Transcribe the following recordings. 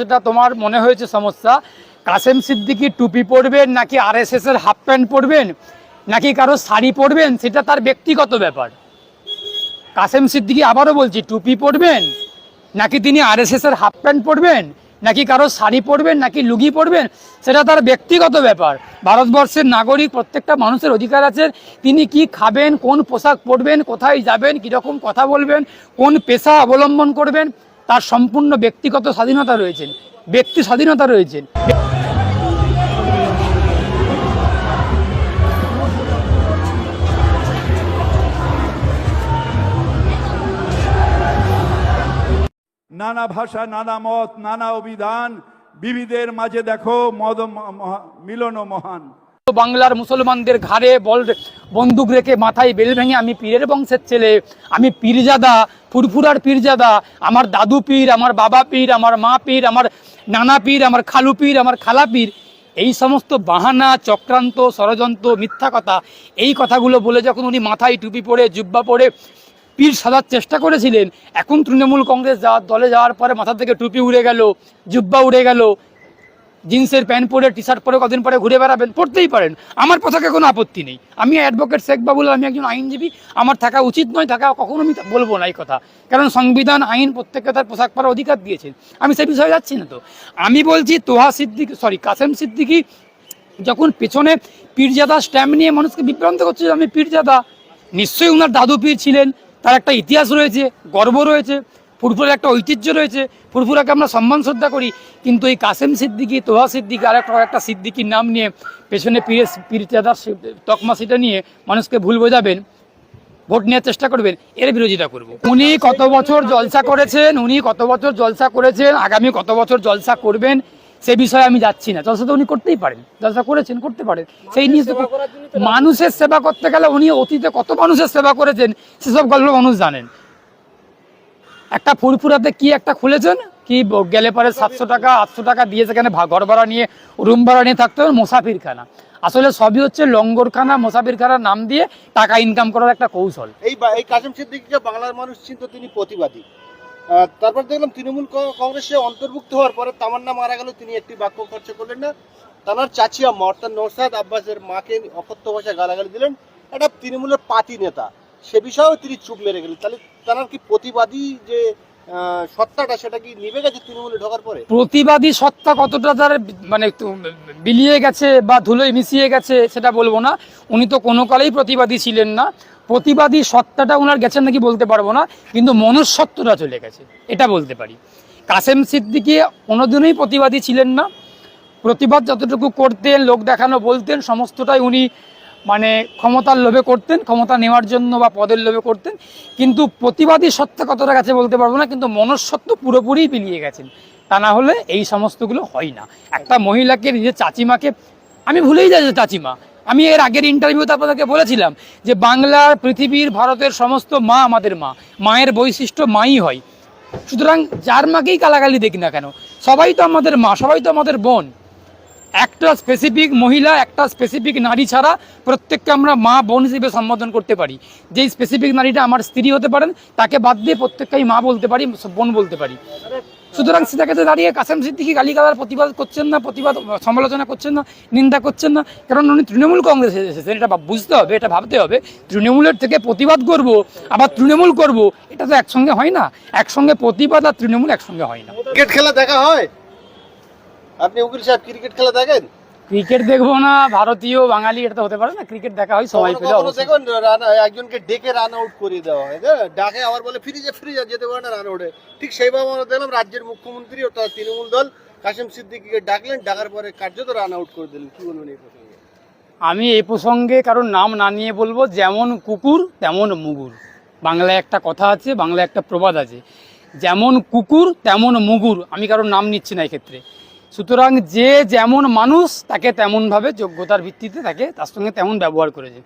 যেটা তোমার মনে হয়েছে সমস্যা? কাসেম সিদ্দিকি টুপি পরবেন নাকি আরএসএস এর হাফ প্যান্ট পরবেন? নাকি কারও শাড়ি পরবেন? সেটা তার ব্যক্তিগত ব্যাপার। কাসেম সিদ্দিকি আবারও বলছি, টুপি পরবেন? নাকি তিনি আরএসএস এর হাফ প্যান্ট পরবেন? নাকি কারও শাড়ি পরবেন? নাকি লুঙ্গি পরবেন? সেটা তার ব্যক্তিগত ব্যাপার। ভারতবর্ষের নাগরিক, প্রত্যেকটা মানুষের অধিকার আছে। তিনি কি খাবেন? কোন পোশাক পরবেন? কোথায় যাবেন? কীরকম কথা বলবেন? কোন পেশা অবলম্বন করবেন? তার সম্পূর্ণ ব্যক্তিগত স্বাধীনতা রয়েছে ব্যক্তি স্বাধীনতা রয়েছে নানা ভাষা নানা মত নানা অভিধান বিবিধের মাঝে দেখো মদ মিলন ও মহান। বাংলার মুসলমানদের ঘাড়ে বল বন্দুক রেখে মাথায় বেল ভেঙে আমি পীরের বংশের ছেলে আমি পীরজাদা ফুরফুরার পীরজাদা আমার দাদু পীর, আমার বাবা পীর, আমার মা পীর, আমার নানা পীর, আমার খালু পীর, আমার খালা পীর, এই সমস্ত বাহানা, চক্রান্ত, ষড়যন্ত্র, মিথ্যা কথা, এই কথাগুলো বলে যখন উনি মাথায় টুপি পরে, জুব্বা পরে পীর সাজার চেষ্টা করেছিলেন, এখন তৃণমূল কংগ্রেস যাওয়ার দলে যাওয়ার পরে মাথা থেকে টুপি উড়ে গেল, জুব্বা উড়ে গেল জিন্সের প্যান্ট পরে টি শার্ট পরে, কদিন পরে ঘুরে বেড়াবেন, পড়তেই পারেন। আমার পতাকে কোনো আপত্তি নেই। আমি অ্যাডভোকেট শেখ বাবুল, আমি একজন আইনজীবী, আমার থাকা উচিত নয়, থাকা কখনো আমি বলব না এই কথা। কারণ সংবিধান, আইন প্রত্যেককে তার পোশাক পরার অধিকার দিয়েছেন। আমি সে বিষয়ে যাচ্ছি না তো। আমি বলছি, তোহা সিদ্দিকি সরি কাসেম সিদ্দিকি যখন পেছনে পীরজাদা স্ট্যাম্প নিয়ে মানুষকে বিভ্রান্ত করছে আমি পীরজাদা, নিশ্চয়ই ওনার দাদু পীর ছিলেন, তার একটা ইতিহাস রয়েছে, গর্ব রয়েছে। ফুরফুরের একটা ঐতিহ্য রয়েছে। ফুরফুরাকে আমরা সম্মান, শ্রদ্ধা করি। কিন্তু এই কাসেম সিদ্দিকি, তোহা সিদ্দিকি আর একটা একটা সিদ্দিকির নাম নিয়ে পেছনে পীরে পীরজাদার সে- তকমা সেটা নিয়ে মানুষকে ভুল বোঝাবেন, ভোট নেওয়ার চেষ্টা করবেন, এর বিরোধিতা করব। উনি কত বছর জলসা করেছেন, উনি কত বছর জলসা করেছেন, আগামী কত বছর জলসা করবেন, সে বিষয়ে আমি যাচ্ছি না। জলসা তো উনি করতেই পারেন, জলসা করেছেন, করতে পারেন। সেই নিয়ে মানুষের সেবা করতে গেলে উনি অতীতে কত মানুষের সেবা করেছেন, সেসব গল্প মানুষ জানেন। একটা ফুরফুরাতে কি একটা খুলেছেন? কি গেলে পরে সাতশো টাকা, আটশো টাকা দিয়ে সেখানে ঘর ভাড়া নিয়ে, রুম ভাড়া নিয়ে থাকতে হবে, মোসাফিরখানা। আসলে সবই হচ্ছে লঙ্গরখানা, মোসাফিরখানার নাম দিয়ে টাকা ইনকাম করার একটা কৌশল। এই এই কাসেম সিদ্দিকীকে বাংলার মানুষ চিন্ত তিনি প্রতিবাদী। তারপর দেখলাম তৃণমূল কংগ্রেসে অন্তর্ভুক্ত হওয়ার পরে তামান্না মারা গেল, তিনি একটি বাক্য খরচ করলেন না। তার চাচিয়া মা অর্থাৎ নৌসাদ আব্বাসের মাকে অকথ্য ভাষায় গালাগালি দিলেন। একটা তৃণমূলের পাতি নেতা। সে বিষয়েও তিনি চুপ মেরে গেলেন। তাহলে তার কি প্রতিবাদী যে সত্তাটা, সেটা কি নিভে গেছে তৃণমূলে ঢোকার পরে? প্রতিবাদী সত্তা কতটা তার মানে বিলিয়ে গেছে বা ধুলোয় মিশিয়ে গেছে সেটা বলব না। উনি তো কোনো কালেই প্রতিবাদী ছিলেন না। প্রতিবাদী সত্তাটা ওনার গেছেন নাকি বলতে পারব না, কিন্তু মনুষ্যত্বটা চলে গেছে, এটা বলতে পারি। কাসেম সিদ্দিকি কোনোদিনই প্রতিবাদী ছিলেন না। প্রতিবাদ যতটুকু করতেন, লোক দেখানো, বলতেন, সমস্তটাই উনি মানে ক্ষমতার লোভে করতেন, ক্ষমতা নেওয়ার জন্য বা পদের লোভে করতেন, কিন্তু প্রতিবাদী সত্তা কতটা গেছে বলতে পারব না, কিন্তু মনস্সত্ব পুরোপুরি বিলিয়ে গেছেন। তা না হলে এই সমস্তগুলো হয় না। একটা মহিলাকে নিজের চাচিমাকে, আমি ভুলেই যাই যে চাচিমা। আমি এর আগের ইন্টারভিউতে আপনাদেরকে বলেছিলাম যে বাংলার পৃথিবীর, ভারতের সমস্ত মা আমাদের মা। মায়ের বৈশিষ্ট্য মাই হয়। সুতরাং যার মাকেই গালাগালি দেখি না কেন, সবাই তো আমাদের মা, সবাই তো আমাদের বোন। একটা স্পেসিফিক মহিলা, একটা স্পেসিফিক নারী ছাড়া প্রত্যেককে আমরা মা বোন হিসেবে সম্বোধন করতে পারি। যেই স্পেসিফিক নারীটা আমার স্ত্রী হতে পারেন, তাকে বাদ দিয়ে প্রত্যেককেই মা বলতে পারি, বোন বলতে পারি। সুতরাং সেটাকে দাঁড়িয়ে কাসেম সিদ্দিকি গালিগালার প্রতিবাদ করছেন না, প্রতিবাদ, সমালোচনা করছেন না, নিন্দা করছেন না, কারণ উনি তৃণমূল কংগ্রেসে এসেছেন, এটা বুঝতে হবে, এটা ভাবতে হবে। তৃণমূলের থেকে প্রতিবাদ করব, আবার তৃণমূল করব, এটা তো একসঙ্গে হয় না। একসঙ্গে প্রতিবাদ আর তৃণমূল একসঙ্গে হয় না। ক্রিকেট খেলা দেখা হয়? আপনি উকিল সাহেব ক্রিকেট খেলা দেখেন? ক্রিকেট দেখব না ভারতীয় বাঙালি এটা তো হতে পারে না ক্রিকেট দেখা হয় সময় কখনো পেলে অবশ্যই। দেখুন একজনকে ডেকে রান আউট করিয়ে দেওয়া হয় হ্যাঁ? ডাকে আবার বলে ফ্রিজে ফ্রিজে ফিরে যেতে পারে না রান আউটে ঠিক সেইভাবে আমরা দেখলাম রাজ্যের মুখ্যমন্ত্রী ও তার তৃণমূল দল কাশিম সিদ্দিকিকে ডাকলেন ডাকার পরে কার্যত রান আউট করে দিলেন। কি বলবেন এই প্রসঙ্গে? আমি এই প্রসঙ্গে কারোর নাম না নিয়ে বলব যেমন কুকুর তেমন মুগুর। বাংলায় একটা কথা আছে বাংলায় একটা প্রবাদ আছে। যেমন কুকুর তেমন মুগুর। আমি কারোর নাম নিচ্ছি না এক্ষেত্রে। সুতরাং যে যেমন মানুষ তাকে তেমনভাবে যোগ্যতার ভিত্তিতে তাকে তার সঙ্গে তেমন ব্যবহার করেছে।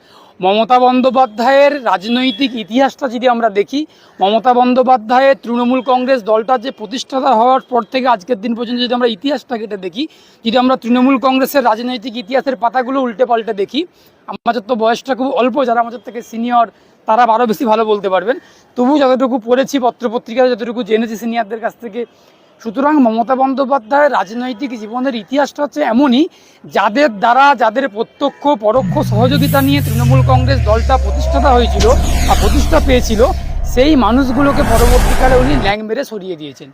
মমতা বন্দ্যোপাধ্যায়ের রাজনৈতিক ইতিহাসটা যদি আমরা দেখি, মমতা বন্দ্যোপাধ্যায়ের তৃণমূল কংগ্রেস দলটার যে প্রতিষ্ঠাতা হওয়ার পর থেকে আজকের দিন পর্যন্ত যদি আমরা ইতিহাসটা কেটে দেখি, যদি আমরা তৃণমূল কংগ্রেসের রাজনৈতিক ইতিহাসের পাতাগুলো উল্টে পাল্টে দেখি আমাদের তো বয়সটা খুব অল্প, যারা আমাদের থেকে সিনিয়র, তারা আরও বেশি ভালো বলতে পারবেন। তবু যতটুকু পড়েছি, পত্রপত্রিকায় যতটুকু জেনেছি, সিনিয়রদের কাছ থেকে সুতরাং মমতা বন্দ্যোপাধ্যায়ের রাজনৈতিক জীবনের ইতিহাসটা হচ্ছে এমনই, যাদের দ্বারা যাদের প্রত্যক্ষ, পরোক্ষ সহযোগিতা নিয়ে তৃণমূল কংগ্রেস দলটা প্রতিষ্ঠাতা হয়েছিল বা প্রতিষ্ঠা পেয়েছিল, সেই মানুষগুলোকে পরবর্তীকালে উনি ল্যাং মেরে সরিয়ে দিয়েছেন।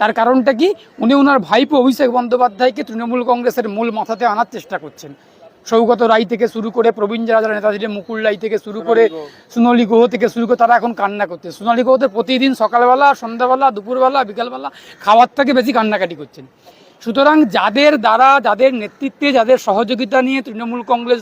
তার কারণটা কি? উনি ওনার ভাইপো অভিষেক বন্দ্যোপাধ্যায়কে তৃণমূল কংগ্রেসের মূল মাথাতে আনার চেষ্টা করছেন। সৌগত রায় থেকে শুরু করে প্রবীণ যারা যারা নেতা ছিলেন মুকুল রায় থেকে শুরু করে সোনালী গুহ থেকে শুরু করে তারা এখন কান্না করছে। সোনালী গুহতে প্রতিদিন সকালবেলা সন্ধ্যাবেলা দুপুরবেলা বিকালবেলা খাওয়ার থেকে বেশি কান্নাকাটি করছেন। সুতরাং যাদের দ্বারা যাদের নেতৃত্বে যাদের সহযোগিতা নিয়ে তৃণমূল কংগ্রেস